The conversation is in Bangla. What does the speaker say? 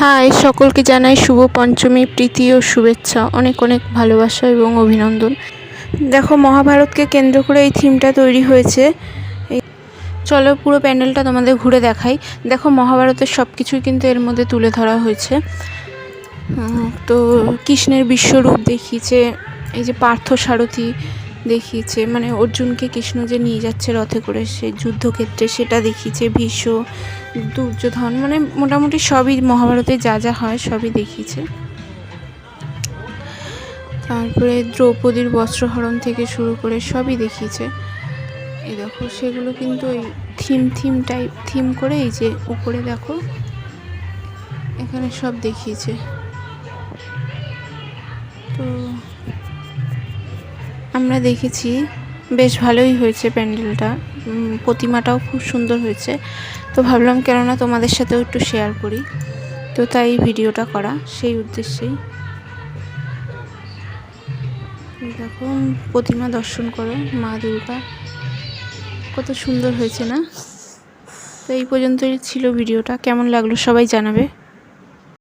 হাই সকলকে জানাই শুভ পঞ্চমী প্রীতি ও শুভেচ্ছা অনেক অনেক ভালোবাসা এবং অভিনন্দন। দেখো মহাভারতকে কেন্দ্র করে এই থিমটা তৈরি হয়েছে। এই চলো পুরো প্যান্ডেলটা তোমাদের ঘুরে দেখাই। দেখো মহাভারতের সব কিছুই কিন্তু এর মধ্যে তুলে ধরা হয়েছে। তো কৃষ্ণের বিশ্বরূপ দেখিয়েছে এই যে পার্থ সারথি দেখিয়েছে মানে অর্জুনকে কৃষ্ণ যে নিয়ে যাচ্ছে রথে করে সে যুদ্ধক্ষেত্রে সেটা দেখিয়েছে, ভীষ্ম, দুর্যোধন মানে মোটামুটি সবই মহাভারতে যা যা হয় সবই দেখিয়েছে। তারপরে দ্রৌপদীর বস্ত্রহরণ থেকে শুরু করে সবই দেখিয়েছে। এই দেখো, সেগুলো কিন্তু ওই থিম থিম টাইপ, থিম করে এই যে উপরে দেখো, এখানে সব দেখিয়েছে। আমরা দেখেছি বেশ ভালোই হয়েছে প্যান্ডেলটা। প্রতিমাটাও খুব সুন্দর হয়েছে। তো ভাবলাম কেননা তোমাদের সাথেও একটু শেয়ার করি। তো তাই ভিডিওটা করা, সেই উদ্দেশ্যেই। দেখো, প্রতিমা দর্শন করো, মা দুর্গা। কত সুন্দর হয়েছে না? তো এই পর্যন্তই ছিল ভিডিওটা। কেমন লাগল সবাই জানাবে।